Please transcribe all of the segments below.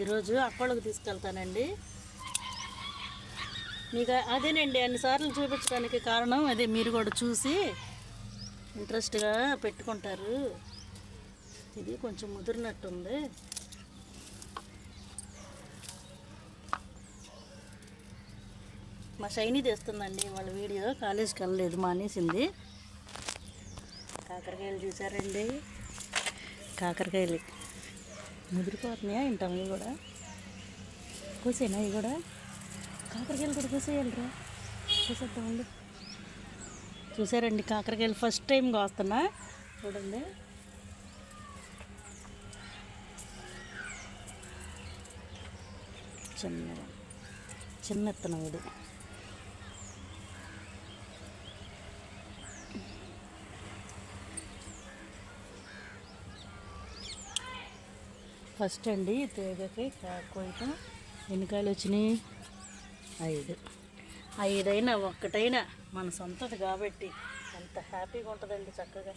ఈరోజు అక్కడికి తీసుకెళ్తానండి. మీకు అదేనండి అన్నిసార్లు చూపించడానికి కారణం అదే మీరు కూడా చూసి ఇంట్రెస్ట్గా పెట్టుకుంటారు. ఇది కొంచెం ముదిరినట్టుంది. మా షైనీ తెస్తుందండి వాళ్ళ వీడియో కాలేజీకి వెళ్ళలేదు మానేసింది. కాకరకాయలు చూసారండి. కాకరకాయలు ముదిరిపోతున్నాయా ఇంటాం ఇవి కూడా. కూసేనా ఇవి కూడా? కాకరకాయలు కూడా కూసేయాలిరా చూసేద్దామండి చూసారండి కాకరకాయలు ఫస్ట్ టైం కోస్తున్నా. చూడండి. చిన్న చిన్న విత్తనం ఇది ఫస్ట్ అండి తేగకి కాకపోయినా ఎన్ని వచ్చినాయి? ఐదు. ఐదైనా ఒక్కటైనా మన సొంతది కాబట్టి ఎంత హ్యాపీగా ఉంటుందండి చక్కగా.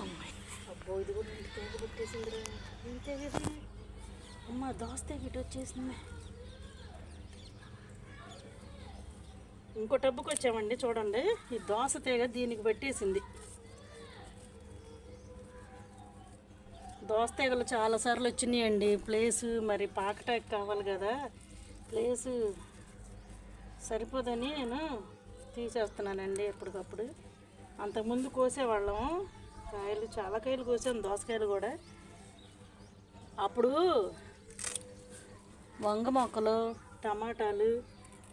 అమ్మాయి అబ్బో ఇది కూడా ఇంటి తేగ పెట్టేసిందిరా. ఏం తేగది అమ్మ దోస్తే తేగ ఇటు వచ్చేసింది. ఇంకో టబ్బుకి వచ్చామండి చూడండి. ఈ దోస తీగ దీనికి పెట్టేసింది. దోస తీగలు చాలాసార్లు వచ్చినాయండి. ప్లేసు మరి పాకటాకి కావాలి కదా. ప్లేసు సరిపోదని నేను తీసేస్తున్నానండి ఎప్పటికప్పుడు. అంతకుముందు కోసేవాళ్ళం కాయలు చాలా కాయలు కోసాను దోసకాయలు కూడా. అప్పుడు వంగ మొక్కలు టమాటాలు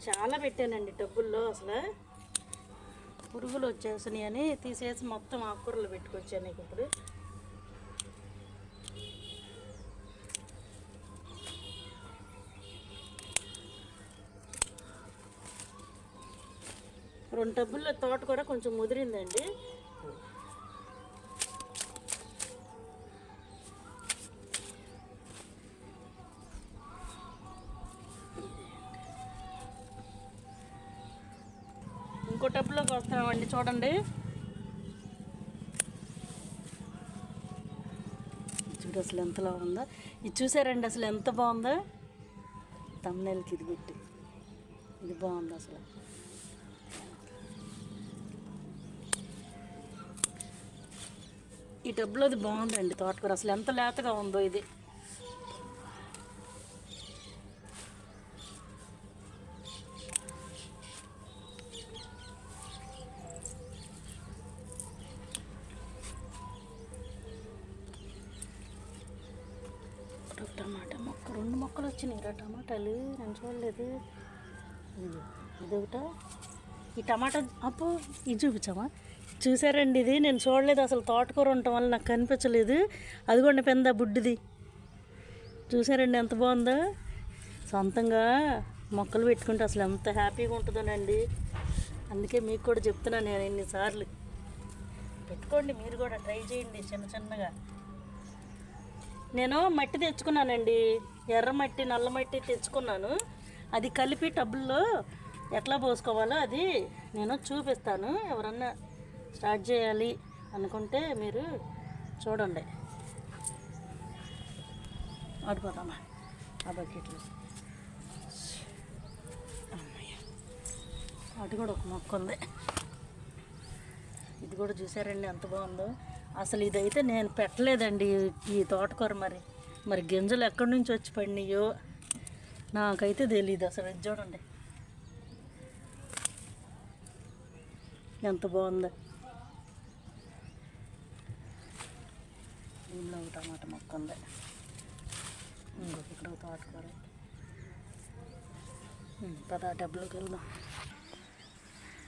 చాలా పెట్టానండి డబ్బుల్లో అసలు. పురుగులు వచ్చేసినాయి అని తీసేసి మొత్తం ఆకుకూరలు పెట్టుకొచ్చాను నీకు ఇప్పుడు. రెండు టబ్బుల్లో తోట కూడా కొంచెం ముదిరిందండి. ఇంకో టబ్లోకి వస్తున్నామండి చూడండి. చూడు అసలు ఎంతలా ఉందో? ఇది చూసారండి అసలు ఎంత బాగుందో? తమ్నెల్కి ఇది పెట్టి. ఇది బాగుంది అసలు. ఈ టబ్లో అది బాగుందండి తోటకూర. అసలు ఎంత లేతగా ఉందో ఇది. టమాటా మొక్క రెండు మొక్కలు వచ్చినాయి రా టమాటాలు. నేను చూడలేదు. ఇదొకట? ఈ టమాటా అప్పు ఇది చూపించామా చూసారండి ఇది? నేను చూడలేదు అసలు తోటకూర ఉండటం వల్ల నాకు కనిపించలేదు. అదిగోండి పెంద బుడ్డిది. చూసారండి ఎంత బాగుందో? సొంతంగా మొక్కలు పెట్టుకుంటే అసలు ఎంత హ్యాపీగా ఉంటుందోనండి. అందుకే మీకు కూడా చెప్తున్నాను నేను ఎన్నిసార్లు పెట్టుకోండి మీరు కూడా ట్రై చేయండి చిన్న చిన్నగా. నేను మట్టి తెచ్చుకున్నానండి. ఎర్ర మట్టి నల్ల మట్టి తెచ్చుకున్నాను. అది కలిపి టబ్బుల్లో ఎట్లా పోసుకోవాలో అది నేను చూపిస్తాను. ఎవరన్నా స్టార్ట్ చేయాలి అనుకుంటే మీరు చూడండి. ఆడిపోతామా? ఆ బకెట్లు. అటు కూడా ఒక మొక్క ఉంది. ఇది కూడా చూసారండి ఎంత బాగుందో. అసలు ఇదైతే నేను పెట్టలేదండి ఈ తోటకూర మరి. మరి గింజలు ఎక్కడి నుంచి వచ్చి పడినాయో నాకైతే తెలియదు అసలు. ఇది చూడండి. ఎంత బాగుందో. దీనిలో ఒక టమాటా మొక్క ఉంది. ఇంకొక ఇక్కడ తోటకూర. పదా డబ్బులకు వెళ్దాం.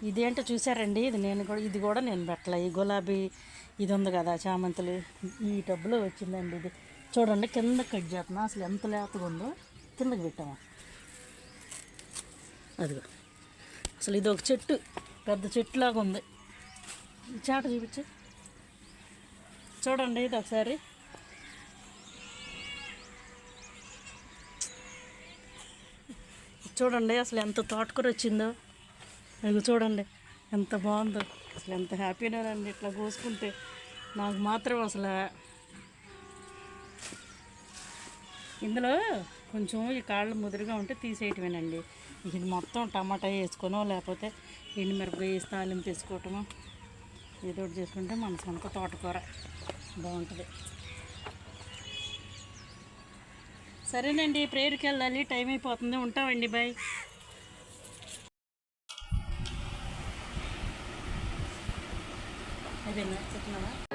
ఇదేంటో చూసారండి ఇది నేను కూడా ఇది కూడా నేను పెట్టలే. ఈ గులాబీ ఇది ఉంది కదా చామంతులు. ఈ టబ్బులో వచ్చిందండి ఇది. చూడండి కింద కట్ చేస్తున్నా. అసలు ఎంత లేతగా ఉందో కిందకి పెట్టామా? అదిగో. అసలు ఇది ఒక చెట్టు. పెద్ద చెట్టులాగా ఉంది. చాట చూపించు. చూడండి ఇది ఒకసారి. చూడండి అసలు ఎంత తోటకూర వచ్చిందో. అది చూడండి ఎంత బాగుందో. అసలు ఎంత హ్యాపీనేనండి ఇట్లా కోసుకుంటే. నాకు మాత్రం అసలు ఇందులో కొంచెం ఈ కాళ్ళు ముదురుగా ఉంటే తీసేయటమేనండి. ఇది మొత్తం టమాటా వేసుకొనో లేకపోతే ఎండుమిరపకాయ వేసి తాలింపు తీసుకోవటమో ఏదో ఒకటి చేసుకుంటే మన సొంత తోటకూర బాగుంటుంది. సరేనండి ప్రేయర్కి వెళ్ళాలి టైం అయిపోతుంది. ఉంటామండి బాయ్. Efendim, satın alan.